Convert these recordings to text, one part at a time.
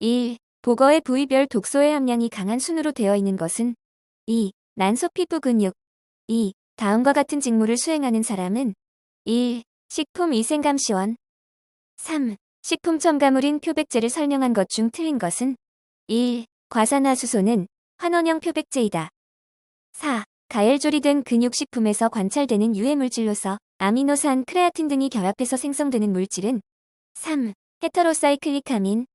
1. 보거의 부위별 독소의 함량이 강한 순으로 되어 있는 것은 2. 난소 피부 근육 2. 다음과 같은 직무를 수행하는 사람은 1. 식품 위생감시원 3. 식품 첨가물인 표백제를 설명한 것 중 틀린 것은 1. 과산화수소는 환원형 표백제이다. 4. 가열조리된 근육식품에서 관찰되는 유해물질로서 아미노산, 크레아틴 등이 결합해서 생성되는 물질은 3. 헤테로사이클릭하민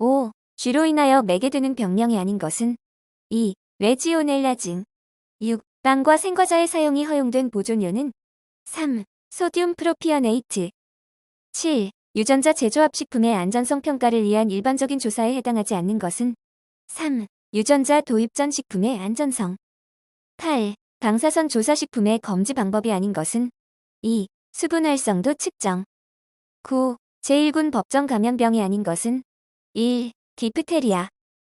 5. 쥐로 인하여 매게 되는 병명이 아닌 것은 2. 레지오넬라 증 6. 빵과 생과자의 사용이 허용된 보존료는 3. 소듐 프로피어네이트 7. 유전자 제조합식품의 안전성 평가를 위한 일반적인 조사에 해당하지 않는 것은 3. 유전자 도입 전 식품의 안전성 8. 방사선 조사 식품의 검지 방법이 아닌 것은 2. 수분 활성도 측정 9. 제1군 법정 감염병이 아닌 것은 1. 디프테리아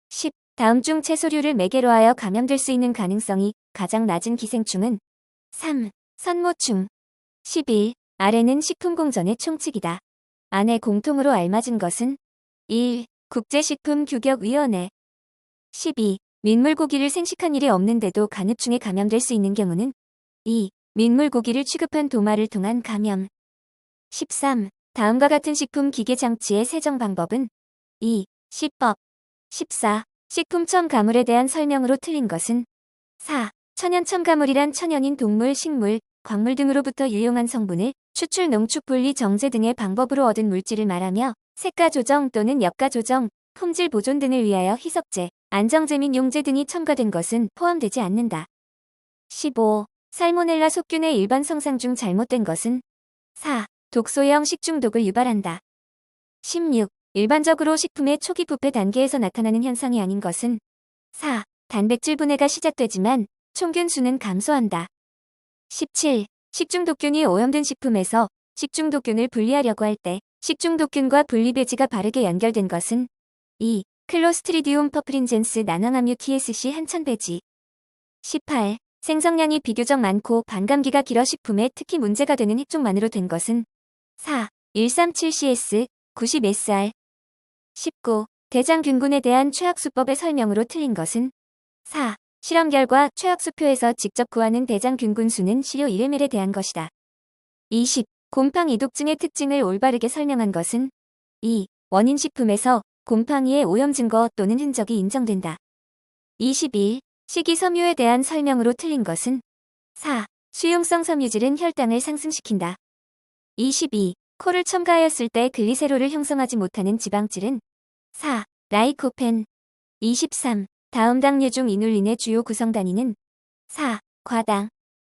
10. 다음 중 채소류를 매개로 하여 감염될 수 있는 가능성이 가장 낮은 기생충은 3. 선모충 11. 아래는 식품공전의 총칙이다. 안에 공통으로 알맞은 것은 1. 국제식품규격위원회 12. 민물고기를 생식한 일이 없는데도 간흡충에 감염될 수 있는 경우는 2. 민물고기를 취급한 도마를 통한 감염 13. 다음과 같은 식품 기계 장치의 세정 방법은 2. 시법 14. 식품 첨가물에 대한 설명으로 틀린 것은 4. 천연 첨가물이란 천연인 동물, 식물, 광물 등으로부터 유용한 성분을 추출, 농축, 분리, 정제 등의 방법으로 얻은 물질을 말하며 색가 조정 또는 엽가 조정, 품질 보존 등을 위하여 희석제, 안정제 및 용제 등이 첨가된 것은 포함되지 않는다. 15. 살모넬라 속균의 일반 성상 중 잘못된 것은 4. 독소형 식중독을 유발한다. 16. 일반적으로 식품의 초기 부패 단계에서 나타나는 현상이 아닌 것은 4. 단백질 분해가 시작되지만 총균 수는 감소한다. 17. 식중독균이 오염된 식품에서 식중독균을 분리하려고 할 때 식중독균과 분리배지가 바르게 연결된 것은 2. 클로스트리디움 퍼프린젠스 난황함유 TSC 한천 배지 18. 생성량이 비교적 많고 반감기가 길어 식품에 특히 문제가 되는 핵종만으로 된 것은 4. 137CS 90SR 19. 대장균군에 대한 최악수법의 설명으로 틀린 것은 4. 실험 결과 최악수표에서 직접 구하는 대장균군 수는 시료 1ml에 대한 것이다. 20. 곰팡 이독증의 특징을 올바르게 설명한 것은 2. 원인 식품에서 곰팡이의 오염 증거 또는 흔적이 인정된다. 21. 식이섬유에 대한 설명으로 틀린 것은 4. 수용성 섬유질은 혈당을 상승시킨다. 22. 코를 첨가하였을 때 글리세롤을 형성하지 못하는 지방질은 4. 라이코펜 23. 다음 당류 중 이눌린의 주요 구성 단위는 4. 과당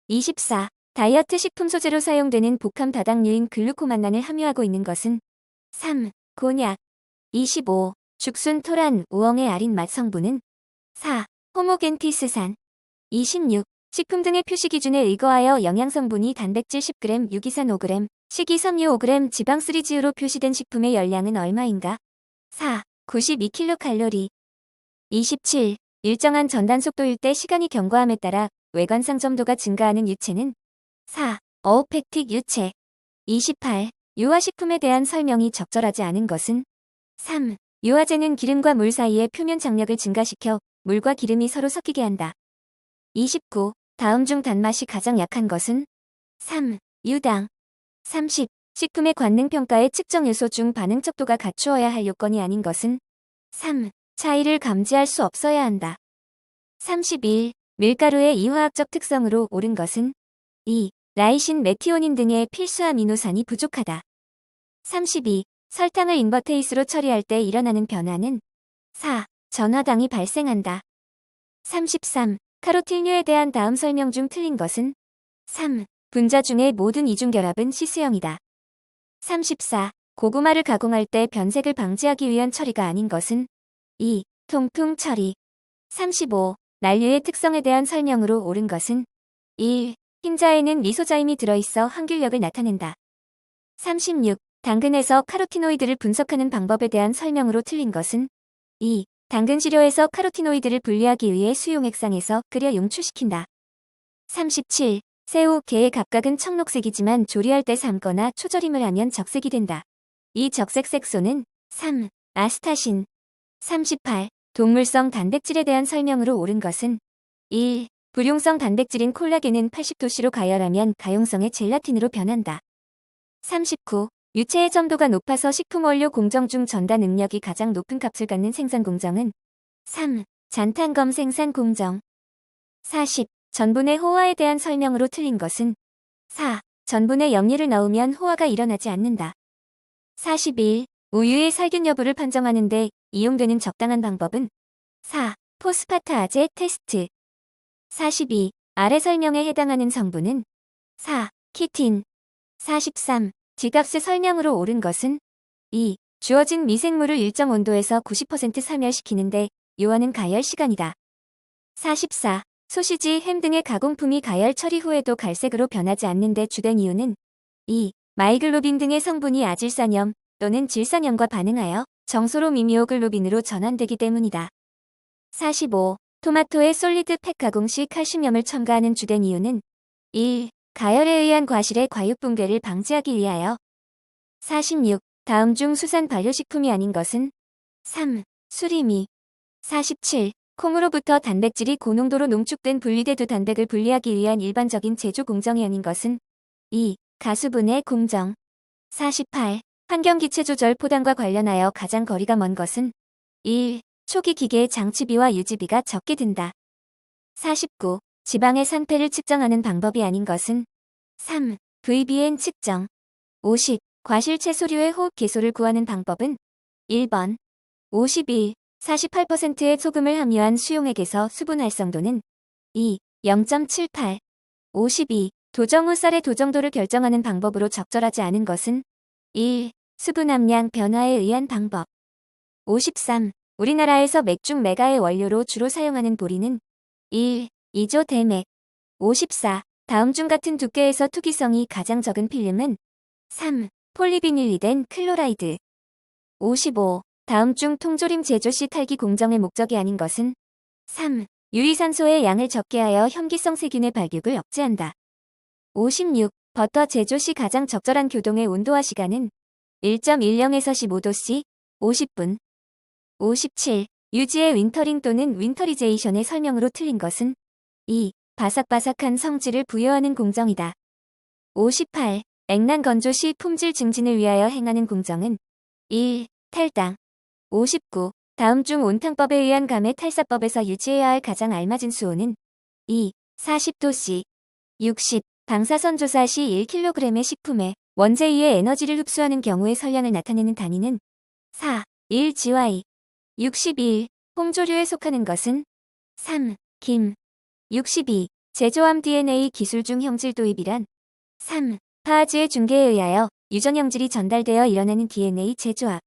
24. 다이어트 식품 소재로 사용되는 복합 다당류인 글루코만난을 함유하고 있는 것은 3. 곤약 25. 죽순 토란 우엉의 아린 맛 성분은 4. 호모겐티스산 26. 식품 등의 표시 기준에 의거하여 영양 성분이 단백질 10g, 유기산 5g, 식이 섬유 5g, 지방 3g로 표시된 식품의 열량은 얼마인가? 4. 92kcal 27. 일정한 전단 속도일 때 시간이 경과함에 따라 외관 상 점도가 증가하는 유체는 4. 어우펙틱 유체 28. 유화식품에 대한 설명이 적절하지 않은 것은 3. 유화제는 기름과 물 사이의 표면 장력을 증가시켜 물과 기름이 서로 섞이게 한다. 29. 다음 중 단맛이 가장 약한 것은 3. 유당 30. 식품의 관능평가의 측정 요소 중 반응 척도가 갖추어야 할 요건이 아닌 것은 3. 차이를 감지할 수 없어야 한다. 31. 밀가루의 이화학적 특성으로 옳은 것은 2. 라이신, 메티오닌 등의 필수 아미노산이 부족하다. 32. 설탕을 인버테이스로 처리할 때 일어나는 변화는 4. 전화당이 발생한다. 33. 카로틴류에 대한 다음 설명 중 틀린 것은 3. 분자 중의 모든 이중결합은 시스형이다. 34. 고구마를 가공할 때 변색을 방지하기 위한 처리가 아닌 것은 2. 통풍 처리 35. 난류의 특성에 대한 설명으로 옳은 것은 1. 흰자에는 리소자임이 들어있어 항균력을 나타낸다. 36. 당근에서 카로티노이드를 분석하는 방법에 대한 설명으로 틀린 것은 2. 당근 시료에서 카로티노이드를 분리하기 위해 수용액상에서 끓여 용출시킨다. 37. 새우, 게의 각각은 청록색이지만 조리할 때 삶거나 초절임을 하면 적색이 된다. 이 적색 색소는 3. 아스타신 38. 동물성 단백질에 대한 설명으로 옳은 것은 1. 불용성 단백질인 콜라겐은 80도씨로 가열하면 가용성의 젤라틴으로 변한다. 39. 유체의 점도가 높아서 식품 원료 공정 중 전달 능력이 가장 높은 값을 갖는 생산 공정은 3. 잔탄검 생산 공정 40. 전분의 호화에 대한 설명으로 틀린 것은 4. 전분에 염류를 넣으면 호화가 일어나지 않는다. 41. 우유의 살균 여부를 판정하는 데 이용되는 적당한 방법은 4. 포스파타아제 테스트 42. 아래 설명에 해당하는 성분은 4. 키틴 43. 지값의 설명으로 옳은 것은 2. 주어진 미생물을 일정 온도에서 90% 사멸시키는데 요하는 가열 시간이다. 44. 소시지, 햄 등의 가공품이 가열 처리 후에도 갈색으로 변하지 않는데 주된 이유는 2. 마이글로빈 등의 성분이 아질산염 또는 질산염과 반응하여 정소로 미미오글로빈으로 전환되기 때문이다. 45. 토마토의 솔리드 팩 가공 시 칼슘염을 첨가하는 주된 이유는 1. 가열에 의한 과실의 과육 붕괴를 방지하기 위하여 46. 다음 중 수산 발효식품이 아닌 것은 3. 수리미 47. 콩으로부터 단백질이 고농도로 농축된 분리대두 단백을 분리하기 위한 일반적인 제조 공정이 아닌 것은 2. 가수분해 공정 48. 환경기체 조절 포단과 관련하여 가장 거리가 먼 것은 1. 초기 기계의 장치비와 유지비가 적게 든다. 49. 지방의 산패를 측정하는 방법이 아닌 것은 3. VBN 측정 50. 과실 채 소류의 호흡 개소를 구하는 방법은 1번 51. 48%의 소금을 함유한 수용액에서 수분 활성도는 2. 0.78 52. 도정 후 쌀의 도정도를 결정하는 방법으로 적절하지 않은 것은 1. 수분 함량 변화에 의한 방법 53. 우리나라에서 맥중 메가의 원료로 주로 사용하는 보리는 1. 이조 대맥 54. 다음 중 같은 두께에서 투기성이 가장 적은 필름은 3. 폴리비닐리덴 클로라이드 55. 다음 중 통조림 제조 시 탈기 공정의 목적이 아닌 것은 3. 유리산소의 양을 적게 하여 현기성 세균의 발육을 억제한다. 56. 버터 제조 시 가장 적절한 교동의 온도와 시간은 1.10에서 15도씨 50분 57. 유지의 윈터링 또는 윈터리제이션의 설명으로 틀린 것은 2. 바삭바삭한 성질을 부여하는 공정이다. 58. 액난 건조 시 품질 증진을 위하여 행하는 공정은 1. 탈당 59. 다음 중 온탕법에 의한 감의 탈사법에서 유지해야 할 가장 알맞은 수온은 2. 40도씨 60. 방사선 조사 시 1kg의 식품에 원재 2의 에너지를 흡수하는 경우의 설량을 나타내는 단위는 4. 1GY 61. 홍조류에 속하는 것은 3. 김 62. 제조함 DNA 기술 중 형질 도입이란 3. 파아즈의 중계에 의하여 유전 형질이 전달되어 일어나는 DNA 제조합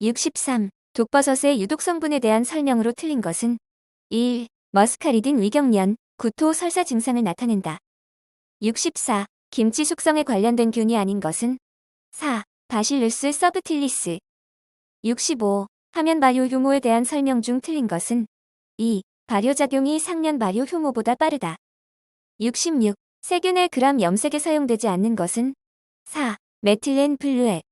63. 독버섯의 유독 성분에 대한 설명으로 틀린 것은 1. 머스카리딘 위경련, 구토 설사 증상을 나타낸다. 64. 김치 숙성에 관련된 균이 아닌 것은 4. 바실루스 서브틸리스 65. 하면 발효 효모에 대한 설명 중 틀린 것은 2. 발효작용이 상면 발효 효모보다 빠르다. 66. 세균의 그람 염색에 사용되지 않는 것은 4. 메틸렌 블루액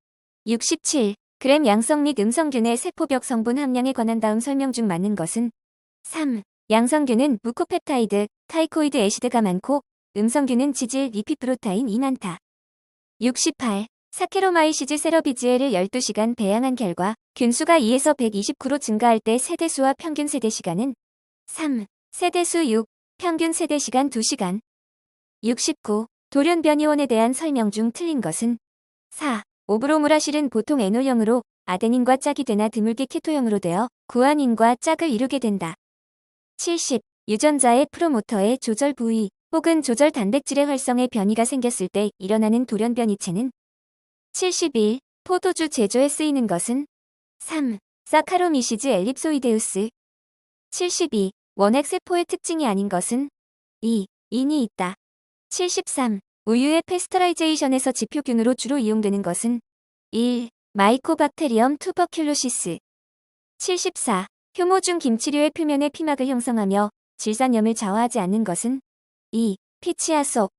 67. 그램 양성 및 음성균의 세포벽 성분 함량에 관한 다음 설명 중 맞는 것은 3. 양성균은 무코페타이드, 타이코이드 애시드가 많고 음성균은 지질, 리피프로타인이 많다. 68. 사케로마이시즈 세러비지에를 12시간 배양한 결과 균수가 2에서 129로 증가할 때 세대수와 평균 세대시간은 3. 세대수 6, 평균 세대시간 2시간. 69. 돌연변이원에 대한 설명 중 틀린 것은 4. 오브로무라실은 보통 에놀형으로 아데닌과 짝이 되나 드물게 케토형으로 되어 구아닌과 짝을 이루게 된다. 70. 유전자의 프로모터의 조절 부위 혹은 조절 단백질의 활성에 변이가 생겼을 때 일어나는 돌연변이체는 71. 포도주 제조에 쓰이는 것은 3. 사카로미시즈 엘립소이데우스 72. 원핵 세포의 특징이 아닌 것은 2. 인이 있다. 73. 우유의 페스터라이제이션에서 지표균으로 주로 이용되는 것은 1. 마이코박테리엄 투버큘로시스 74. 효모 중 김치류의 표면에 피막을 형성하며 질산염을 좌화하지 않는 것은 2. 피치아 속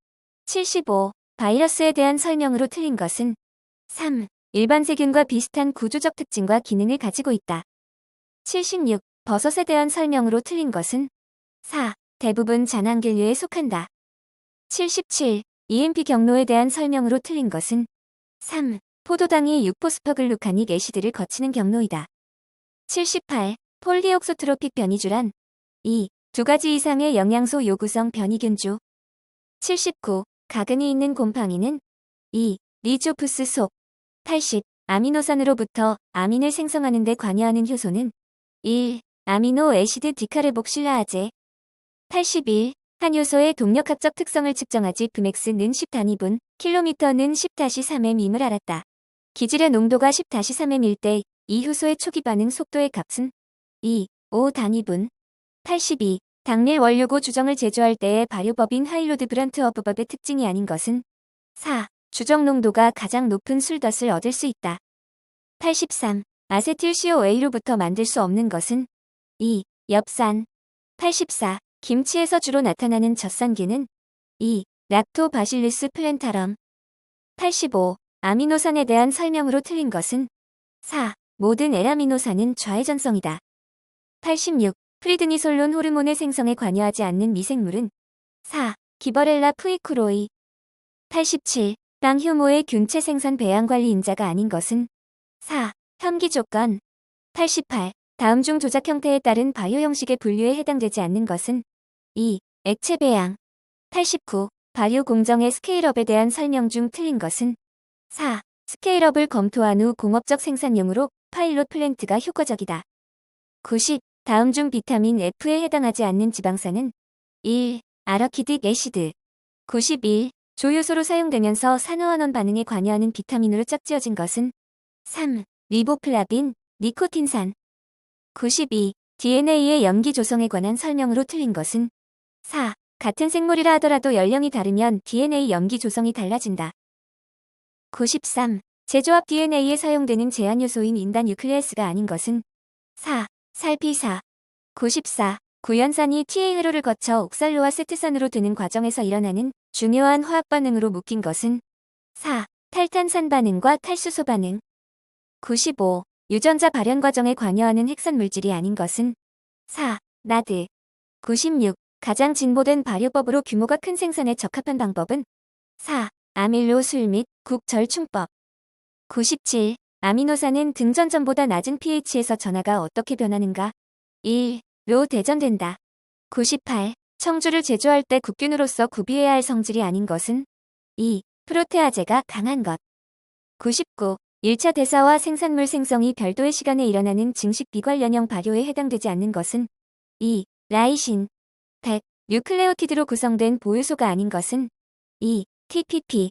75. 바이러스에 대한 설명으로 틀린 것은 3. 일반 세균과 비슷한 구조적 특징과 기능을 가지고 있다. 76. 버섯에 대한 설명으로 틀린 것은 4. 대부분 잔황균류에 속한다. 77. EMP 경로에 대한 설명으로 틀린 것은 3. 포도당이 6포스퍼글루카닉 애시드를 거치는 경로이다. 78. 폴리옥소트로픽 변이주란 2. 두 가지 이상의 영양소 요구성 변이균주 79. 가근이 있는 곰팡이는 2. 리조푸스 속 80. 아미노산으로부터 아민을 생성하는 데 관여하는 효소는 1. 아미노 애시드 디카르복실라아제 81. 한 효소의 동력학적 특성을 측정하지 브맥스는 10 단위분, 킬로미터는 10-3m임을 알았다. 기질의 농도가 10-3m일 때 이 효소의 초기 반응 속도의 값은 2, 5 단위분. 82. 당밀 원료고 주정을 제조할 때의 발효법인 하일로드 브란트 어브법의 특징이 아닌 것은 4. 주정 농도가 가장 높은 술덫을 얻을 수 있다. 83. 아세틸 COA로부터 만들 수 없는 것은 2. 엽산 84. 김치에서 주로 나타나는 젖산기는 2. 락토바실리스 플랜타럼 85. 아미노산에 대한 설명으로 틀린 것은 4. 모든 에라미노산은 좌회전성이다. 86. 프리드니솔론 호르몬의 생성에 관여하지 않는 미생물은 4. 기버렐라 푸이쿠로이 87. 빵 효모의 균체 생산 배양 관리 인자가 아닌 것은 4. 현기 조건 88. 다음 중 조작 형태에 따른 바이오 형식의 분류에 해당되지 않는 것은 2. 액체 배양 89. 발효 공정의 스케일업에 대한 설명 중 틀린 것은 4. 스케일업을 검토한 후 공업적 생산용으로 파일롯 플랜트가 효과적이다. 90. 다음 중 비타민 F에 해당하지 않는 지방산은 1. 아라키딕 애시드 91. 조효소로 사용되면서 산화환원 반응에 관여하는 비타민으로 짝지어진 것은 3. 리보플라빈, 니코틴산 92. DNA의 염기 조성에 관한 설명으로 틀린 것은 4. 같은 생물이라 하더라도 연령이 다르면 DNA 염기 조성이 달라진다. 93. 제조합 DNA에 사용되는 제한 요소인 인단 뉴클레스가 아닌 것은 4. 살피사 94. 구연산이 TA 회로를 거쳐 옥살로와 세트산으로 드는 과정에서 일어나는 중요한 화학 반응으로 묶인 것은 4. 탈탄산 반응과 탈수소 반응 95. 유전자 발현 과정에 관여하는 핵산 물질이 아닌 것은 4. 나드 96. 가장 진보된 발효법으로 규모가 큰 생산에 적합한 방법은 4. 아밀로 술 및 국절충법 97. 아미노산은 등전점보다 낮은 pH에서 전하가 어떻게 변하는가? 1. 로 대전된다. 98. 청주를 제조할 때 국균으로서 구비해야 할 성질이 아닌 것은 2. 프로테아제가 강한 것. 99. 1차 대사와 생산물 생성이 별도의 시간에 일어나는 증식 비관련형 발효에 해당되지 않는 것은 2. 라이신. 100. 뉴클레오티드로 구성된 보유소가 아닌 것은 2. TPP.